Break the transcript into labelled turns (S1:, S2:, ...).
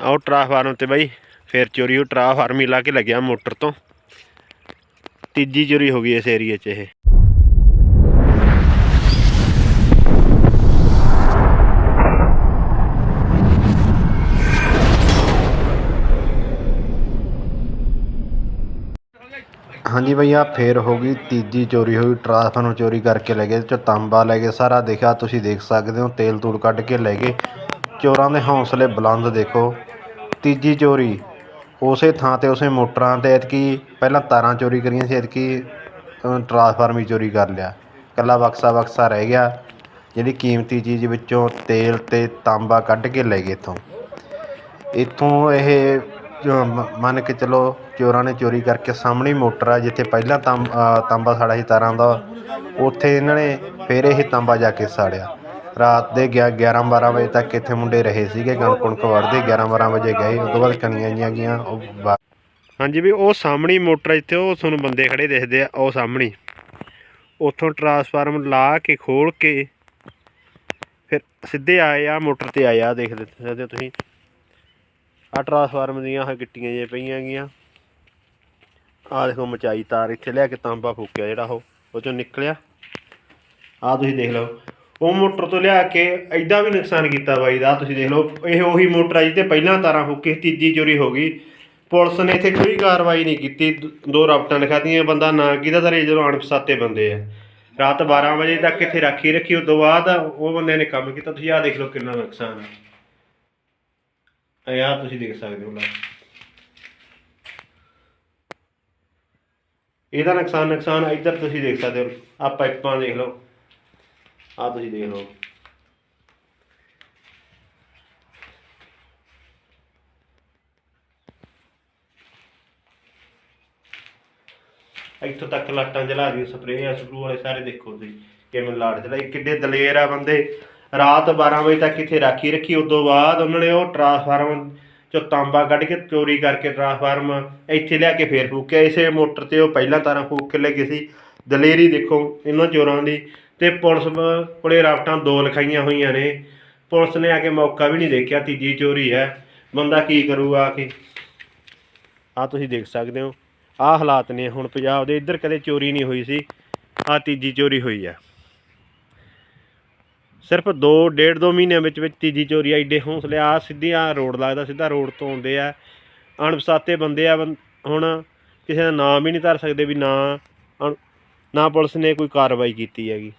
S1: ਆਓ ਟਰਾਂਸਫਾਰਮ ਤੇ ਬਾਈ, ਫੇਰ ਚੋਰੀ ਉਹ ਟਰਾਂਸਫਾਰਮ ਹੀ ਲਾ ਕੇ ਲੱਗਿਆ ਮੋਟਰ ਤੋਂ। ਤੀਜੀ ਚੋਰੀ ਹੋ ਗਈ ਇਸ ਏਰੀਏ 'ਚ ਇਹ। ਹਾਂਜੀ ਭਈਆ ਫੇਰ ਹੋ ਗਈ ਤੀਜੀ ਚੋਰੀ ਹੋਈ ਟਰਾਂਸਫਾਰਮ ਚੋਰੀ ਕਰਕੇ ਲੈ ਗਏ ਚ ਤਾਂਬਾ ਲੈ ਗਏ। ਸਾਰਾ ਦੇਖਿਆ, ਤੁਸੀਂ ਦੇਖ ਸਕਦੇ ਹੋ, ਤੇਲ ਤੂਲ ਕੱਢ ਕੇ ਲੈ ਗਏ। ਚੋਰਾਂ ਦੇ ਹੌਸਲੇ ਬੁਲੰਦ ਦੇਖੋ। ਤੀਜੀ ਚੋਰੀ। ਉਸੇ ਥਾਂ ਤੇ ਉਸੇ ਮੋਟਰਾਂ ਤੇ ਐਤਕੀ ਪਹਿਲਾਂ ਤਾਰਾਂ ਚੋਰੀ ਕਰੀਆਂ ਸੀ ਐਤਕੀ ਅ, ਟਰਾਂਸਫਾਰਮ ਹੀ ਚੋਰੀ ਕਰ ਲਿਆ। ਇਕੱਲਾ ਬਕਸਾ ਬਕਸਾ ਰਹਿ ਗਿਆ ਜਿਹੜੀ ਕੀਮਤੀ ਚੀਜ਼ ਵਿੱਚੋਂ ਤੇਲ ਅਤੇ ਤਾਂਬਾ ਕੱਢ ਕੇ ਲੈ ਗਏ ਇੱਥੋਂ। ਇੱਥੋਂ ਇਹ ਮੰਨ ਕੇ ਚਲੋ ਚੋਰਾਂ ਨੇ ਚੋਰੀ ਕਰਕੇ ਸਾਹਮਣੇ ਮੋਟਰ ਆ ਜਿੱਥੇ ਪਹਿਲਾਂ ਤਾਂਬ ਤਾਂਬਾ ਸਾੜਾ ਸੀ ਤਾਰਾਂ ਦਾ ਉੱਥੇ ਇਹਨਾਂ ਨੇ ਫਿਰ ਇਹ ਤਾਂਬਾ ਜਾ ਕੇ ਸਾੜਿਆ। ਰਾਤ ਦੇ 11 12 ਵਜੇ ਤੱਕ ਇੱਥੇ ਮੁੰਡੇ ਰਹੇ ਸੀਗੇ ਕਣਕ ਕੁਣਕ ਵੜਦੇ 11 12 ਵਜੇ ਗਏ, ਉਸ ਤੋਂ ਬਾਅਦ ਕਣੀਆਂ ਜੀਆਂ ਗਈਆਂ, ਉਹ ਬਾ- ਹਾਂਜੀ ਵੀ ਉਹ ਸਾਹਮਣੇ ਮੋਟਰ ਇੱਥੇ, ਉਹ ਤੁਹਾਨੂੰ ਬੰਦੇ ਖੜੇ ਦਿਖਦੇ ਆ, ਉਹ ਸਾਹਮਣੇ। ਉੱਥੋਂ ਟਰਾਂਸਫਾਰਮ ਲਾ ਕੇ ਖੋਲ ਕੇ, ਫਿਰ ਸਿੱਧੇ ਆਏ ਆ, ਮੋਟਰ ਤੇ ਆਏ ਆ ਦੇਖ ਸਕਦੇ ਹੋ ਤੁਸੀਂ। ਆ ਟਰਾਂਸਫਾਰਮ ਦੀਆਂ ਆਹ ਗਿੱਟੀਆਂ ਜੇ ਪਈਆਂ ਗੀਆਂ ਆ ਦੇਖੋ ਮਚਾਈ ਤਾਰ ਇੱਥੇ, ਲਿਆ ਕੇ ਤਾਂਬਾ ਫੂਕਿਆ ਜਿਹੜਾ ਉਹ ਉਹ ਚੋਂ ਨਿਕਲਿਆ। ਆ ਤੁਸੀਂ ਦੇਖ ਲਓ ਉਹ ਮੋਟਰ ਤੋਂ ਲਿਆ ਕੇ ਐਡਾ ਵੀ ਨੁਕਸਾਨ ਕੀਤਾ ਬਾਈ ਦਾ, ਤੁਸੀਂ ਦੇਖ ਲਓ, ਇਹ ਉਹੀ ਮੋਟਰ ਆ ਜਿੱਤੇ ਪਹਿਲਾਂ ਤਾਰਾਂ ਫੂਕੇ ਤੀਜੀ ਚੋਰੀ ਹੋ ਗਈ। ਪੁਲਿਸ ਨੇ ਇੱਥੇ ਕੋਈ ਕਾਰਵਾਈ ਨਹੀਂ ਕੀਤੀ, ਦੋ ਰਾਪਟਾਂ ਲਿਖਾਤੀਆਂ, ਬੰਦਾ ਨਾ ਕਿਹਦਾ ਤਾਂ ਜਦੋਂ ਅਣਪਛਾਤੇ ਬੰਦੇ ਆ। ਰਾਤ 12 ਵਜੇ ਤੱਕ ਇੱਥੇ ਰਾਖੀ ਰੱਖੀ, ਉਸ ਤੋਂ ਬਾਅਦ ਉਹ ਬੰਦੇ ਨੇ ਕੰਮ ਕੀਤਾ। ਤੁਸੀਂ ਆਹ ਦੇਖ ਲਓ ਕਿੰਨਾ ਨੁਕਸਾਨ ਹੈ ਆਹ ਤੁਸੀਂ ਦੇਖ ਸਕਦੇ ਹੋ। ਲਾ ਇਹਦਾ ਨੁਕਸਾਨ ਨੁਕਸਾਨ ਇੱਧਰ ਤੁਸੀਂ ਦੇਖ ਸਕਦੇ ਹੋ। ਆ ਪਾਈਪਾਂ ਦੇਖ ਲਓ। ਆ ਤੁਸੀਂ ਦੇਖ ਲਓ। ਇੱਥੋਂ ਤੱਕ ਲਾਟਾਂ ਜਲਾ ਦੀਆਂ ਸਪਰੇਅ ਆ ਵਾਲੇ ਸਾਰੇ ਦੇਖੋ ਤੁਸੀਂ, ਕਿਵੇਂ ਲਾਟ ਜਲਾਈ, ਕਿੱਡੇ ਦਲੇਰ ਆ ਬੰਦੇ। ਰਾਤ 12 ਵਜੇ ਤੱਕ ਇੱਥੇ ਰਾਖੀ ਰੱਖੀ ਉਸ ਤੋਂ ਬਾਅਦ ਉਹਨਾਂ ਨੇ ਉਹ ਟਰਾਂਸਫਾਰਮ ਚੋਂ ਤਾਂਬਾ ਕੱਢ ਕੇ ਚੋਰੀ ਕਰਕੇ ਟਰਾਂਸਫਾਰਮ ਇੱਥੇ ਲਿਆ ਕੇ ਫੇਰ ਫੂਕਿਆ। ਇਸੇ ਮੋਟਰ ਤੇ ਉਹ ਪਹਿਲਾਂ ਤਾਰਾਂ ਫੂਕ ਕੇ ਲੈ ਗਏ ਸੀ। ਦਲੇਰੀ ਦੇਖੋ, ਇਹਨਾਂ ਚੋਰਾਂ ਦੀ ਤੇ ਪੁਲਿਸ ਬ- ਕੋਲੇ ਰਾਫਟਾਂ ਦੋ ਲਿਖਾਈਆਂ ਹੋਈਆਂ ਨੇ। ਪੁਲਿਸ ਨੇ ਆ ਕੇ ਮੌਕਾ ਵੀ ਨਹੀਂ ਦੇਖਿਆ, ਤੀਜੀ ਚੋਰੀ ਹੈ। ਬੰਦਾ ਕੀ ਕਰੂਗਾ ਆ ਕੇ? ਆ ਤੁਸੀਂ ਦੇਖ ਸਕਦੇ ਹੋ। ਆਹ ਹਾਲਾਤ ਨੇ ਹੁਣ ਪੰਜਾਬ ਦੇ, ਇੱਧਰ ਕਦੇ ਚੋਰੀ ਨਹੀਂ ਹੋਈ ਸੀ। ਆ ਤੀਜੀ ਚੋਰੀ ਹੋਈ ਆ। ਸਿਰਫ 2 ਡੇਢ ਦੋ ਮਹੀਨਿਆਂ ਵਿੱਚ ਵਿੱਚ ਤੀਜੀ ਚੋਰੀ ਆ। ਏਡੇ ਹੌਸਲੇ ਆ, ਸਿੱਧੀ ਆ ਰੋਡ ਲੱਗਦਾ, ਸਿੱਧਾ ਰੋਡ ਤੋਂ ਆਉਂਦੇ ਆ। ਅਣਪਛਾਤੇ ਬੰਦੇ ਆ ਬੰ- ਹੁਣ ਕਿਸੇ ਦਾ ਨਾਮ ਵੀ ਨਹੀਂ ਧਰ ਸਕਦੇ ਵੀ ਨਾ ਅਣ- ਨਾ ਪੁਲਿਸ ਨੇ ਕੋਈ ਕਾਰਵਾਈ ਕੀਤੀ ਹੈਗੀ।